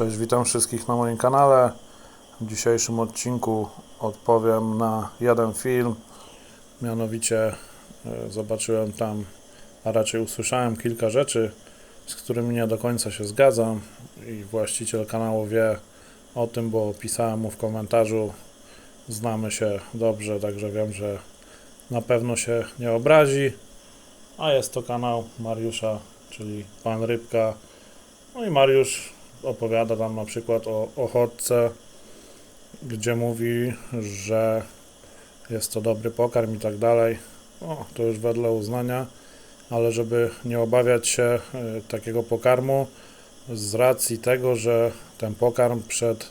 Cześć, witam wszystkich na moim kanale. W dzisiejszym odcinku odpowiem na jeden film. Mianowicie e, zobaczyłem tam, a raczej usłyszałem kilka rzeczy, z którymi nie do końca się zgadzam i właściciel kanału wie o tym, bo pisałem mu w komentarzu. Znamy się dobrze, także wiem, że na pewno się nie obrazi. A jest to kanał Mariusza, czyli Pan Rybka. No i Mariusz opowiada tam na przykład o ochotce, gdzie mówi, że jest to dobry pokarm i tak dalej. O, to już wedle uznania, ale żeby nie obawiać się y, takiego pokarmu z racji tego, że ten pokarm przed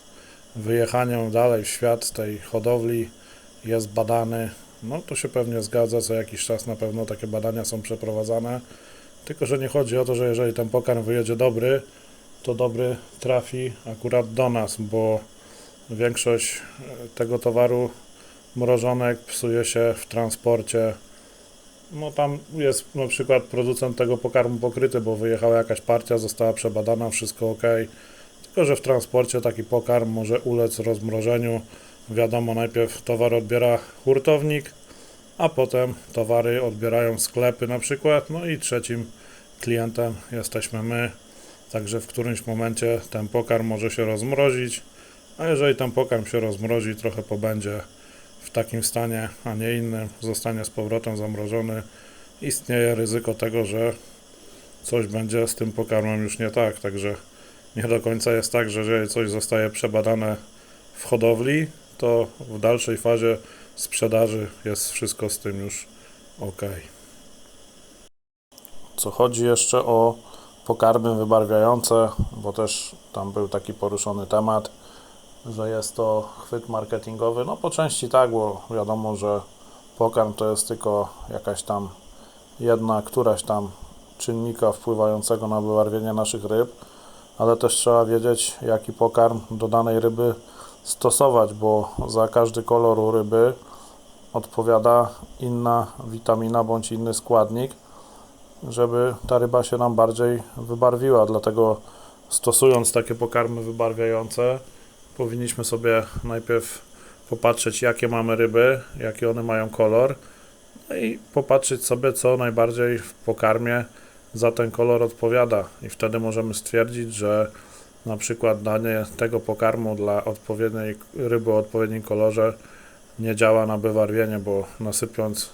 wyjechaniem dalej w świat tej hodowli jest badany, no to się pewnie zgadza, co jakiś czas na pewno takie badania są przeprowadzane. Tylko, że nie chodzi o to, że jeżeli ten pokarm wyjedzie dobry, to dobry trafi akurat do nas, bo większość e, tego towaru mrożonek psuje się w transporcie. No tam jest na przykład producent tego pokarmu pokryty, bo wyjechała jakaś partia, została przebadana, wszystko ok. Tylko, że w transporcie taki pokarm może ulec rozmrożeniu. Wiadomo, najpierw towar odbiera hurtownik, a potem towary odbierają sklepy na przykład. No i trzecim klientem jesteśmy my. Także w którymś momencie ten pokarm może się rozmrozić, a jeżeli ten pokarm się rozmrozi, trochę pobędzie w takim stanie, a nie innym, zostanie z powrotem zamrożony, istnieje ryzyko tego, że coś będzie z tym pokarmem już nie tak. Także nie do końca jest tak, że jeżeli coś zostaje przebadane w hodowli, to w dalszej fazie sprzedaży jest wszystko z tym już ok. Co chodzi jeszcze o pokarmy wybarwiające, bo też tam był taki poruszony temat, że jest to chwyt marketingowy. No po części tak, bo wiadomo, że pokarm to jest tylko jakaś tam jedna, któraś tam czynnika wpływającego na wybarwienie naszych ryb, ale też trzeba wiedzieć, jaki pokarm do danej ryby stosować, bo za każdy kolor ryby odpowiada inna witamina bądź inny składnik żeby ta ryba się nam bardziej wybarwiła. Dlatego stosując takie pokarmy wybarwiające, powinniśmy sobie najpierw popatrzeć, jakie mamy ryby, jaki one mają kolor, no i popatrzeć sobie, co najbardziej w pokarmie za ten kolor odpowiada. I wtedy możemy stwierdzić, że na przykład danie tego pokarmu dla odpowiedniej ryby o odpowiednim kolorze nie działa na wybarwienie, bo nasypiąc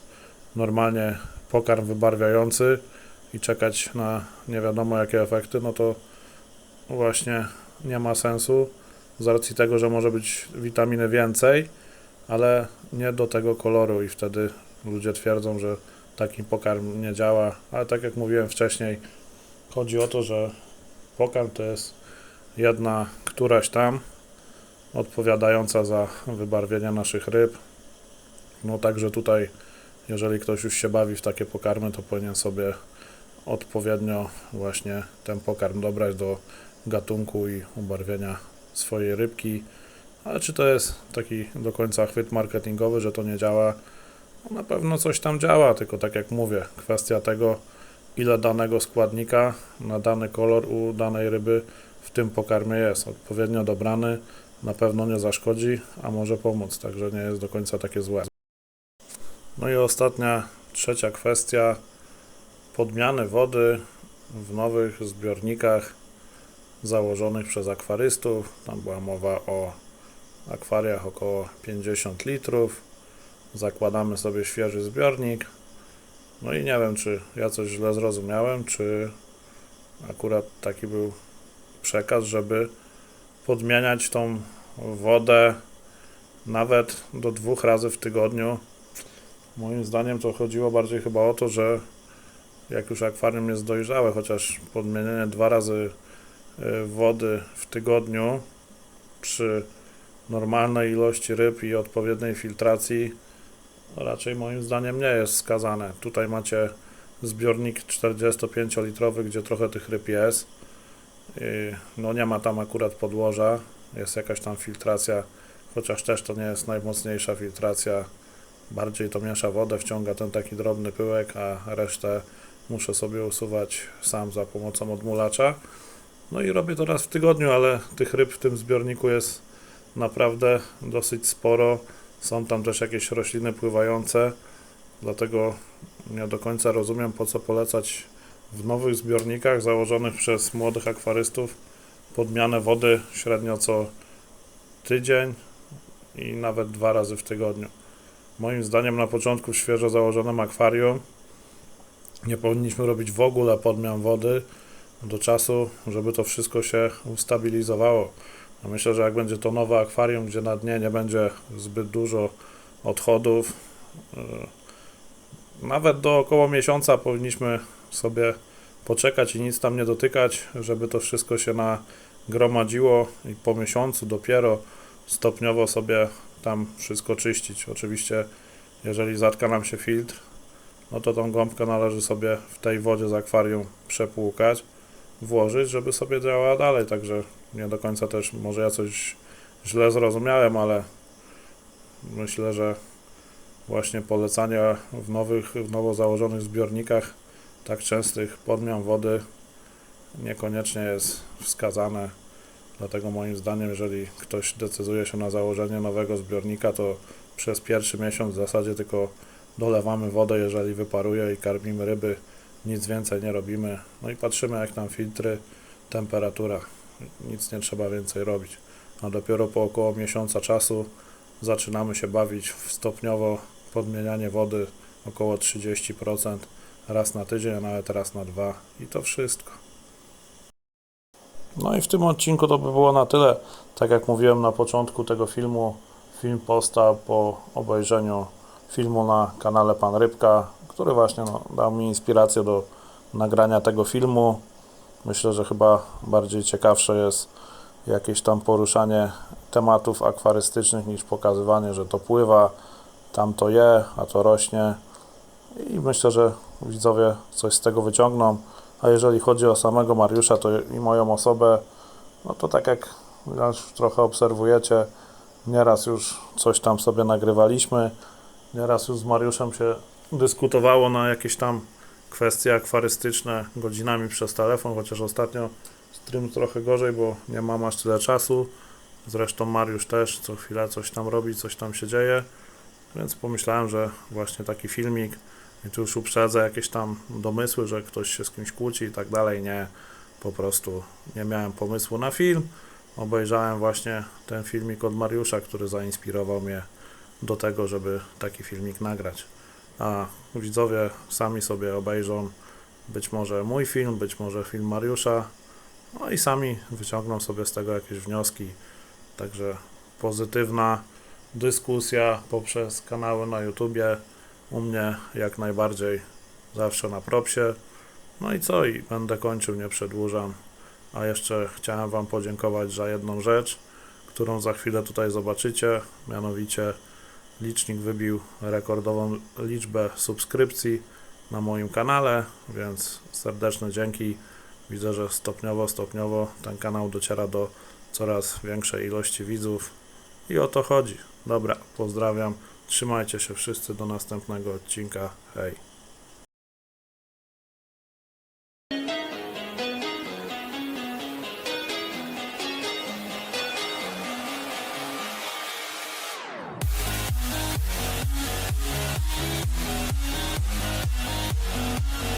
normalnie pokarm wybarwiający i czekać na nie wiadomo jakie efekty, no to właśnie nie ma sensu z racji tego, że może być witaminy więcej, ale nie do tego koloru i wtedy ludzie twierdzą, że taki pokarm nie działa, ale tak jak mówiłem wcześniej, chodzi o to, że pokarm to jest jedna któraś tam odpowiadająca za wybarwienie naszych ryb. No także tutaj jeżeli ktoś już się bawi w takie pokarmy, to powinien sobie odpowiednio właśnie ten pokarm dobrać do gatunku i ubarwienia swojej rybki. Ale czy to jest taki do końca chwyt marketingowy, że to nie działa? No na pewno coś tam działa, tylko tak jak mówię, kwestia tego, ile danego składnika na dany kolor u danej ryby w tym pokarmie jest. Odpowiednio dobrany na pewno nie zaszkodzi, a może pomóc, także nie jest do końca takie złe. No i ostatnia, trzecia kwestia podmiany wody w nowych zbiornikach założonych przez akwarystów. Tam była mowa o akwariach około 50 litrów. Zakładamy sobie świeży zbiornik. No i nie wiem, czy ja coś źle zrozumiałem, czy akurat taki był przekaz, żeby podmieniać tą wodę nawet do dwóch razy w tygodniu. Moim zdaniem to chodziło bardziej chyba o to, że jak już akwarium jest dojrzałe, chociaż podmienienie dwa razy wody w tygodniu przy normalnej ilości ryb i odpowiedniej filtracji raczej moim zdaniem nie jest wskazane. Tutaj macie zbiornik 45-litrowy, gdzie trochę tych ryb jest Y, No nie ma tam akurat podłoża, jest jakaś tam filtracja, chociaż też to nie jest najmocniejsza filtracja. Bardziej to miesza wodę, wciąga ten taki drobny pyłek, a resztę muszę sobie usuwać sam za pomocą odmulacza. No i robię to raz w tygodniu, ale tych ryb w tym zbiorniku jest naprawdę dosyć sporo. Są tam też jakieś rośliny pływające, dlatego nie do końca rozumiem po co polecać w nowych zbiornikach założonych przez młodych akwarystów podmianę wody średnio co tydzień i nawet dwa razy w tygodniu. Moim zdaniem na początku w świeżo założonym akwarium nie powinniśmy robić w ogóle podmian wody do czasu, żeby to wszystko się ustabilizowało. A Myślę, że jak będzie to nowe akwarium, gdzie na dnie nie będzie zbyt dużo odchodów, yy, nawet do około miesiąca powinniśmy sobie poczekać i nic tam nie dotykać, żeby to wszystko się nagromadziło i po miesiącu dopiero stopniowo sobie tam wszystko czyścić. Oczywiście, jeżeli zatka nam się filtr, no to tą gąbkę należy sobie w tej wodzie z akwarium przepłukać, włożyć, żeby sobie działała dalej. Także nie do końca też może ja coś źle zrozumiałem, ale myślę, że właśnie polecania w nowych, w nowo założonych zbiornikach tak częstych podmian wody niekoniecznie jest wskazane. Dlatego moim zdaniem, jeżeli ktoś decyduje się na założenie nowego zbiornika, to przez pierwszy miesiąc w zasadzie tylko dolewamy wodę, jeżeli wyparuje i karmimy ryby, nic więcej nie robimy. No i patrzymy jak tam filtry, temperatura. Nic nie trzeba więcej robić. A dopiero po około miesiąca czasu zaczynamy się bawić w stopniowo podmienianie wody około 30% raz na tydzień, a nawet raz na dwa i to wszystko. No i w tym odcinku to by było na tyle. Tak jak mówiłem na początku tego filmu, film powstał po obejrzeniu filmu na kanale Pan Rybka, który właśnie no, dał mi inspirację do nagrania tego filmu. Myślę, że chyba bardziej ciekawsze jest jakieś tam poruszanie tematów akwarystycznych niż pokazywanie, że to pływa, tam to je, a to rośnie. I myślę, że widzowie coś z tego wyciągną. A jeżeli chodzi o samego Mariusza, to i moją osobę, no to tak jak już trochę obserwujecie, nieraz już coś tam sobie nagrywaliśmy, nieraz już z Mariuszem się dyskutowało na jakieś tam kwestie akwarystyczne godzinami przez telefon, chociaż ostatnio stream trochę gorzej, bo nie mam aż tyle czasu. Zresztą Mariusz też co chwilę coś tam robi, coś tam się dzieje, więc pomyślałem, że właśnie taki filmik i tu już uprzedzę jakieś tam domysły, że ktoś się z kimś kłóci i tak dalej. Nie, po prostu nie miałem pomysłu na film. Obejrzałem właśnie ten filmik od Mariusza, który zainspirował mnie do tego, żeby taki filmik nagrać. A widzowie sami sobie obejrzą być może mój film, być może film Mariusza, no i sami wyciągną sobie z tego jakieś wnioski. Także pozytywna dyskusja poprzez kanały na YouTubie. U mnie jak najbardziej zawsze na propsie. No i co? I będę kończył, nie przedłużam. A jeszcze chciałem Wam podziękować za jedną rzecz, którą za chwilę tutaj zobaczycie. Mianowicie licznik wybił rekordową liczbę subskrypcji na moim kanale, więc serdeczne dzięki. Widzę, że stopniowo, stopniowo ten kanał dociera do coraz większej ilości widzów i o to chodzi. Dobra, pozdrawiam. Trzymajcie się wszyscy do następnego odcinka. Hej.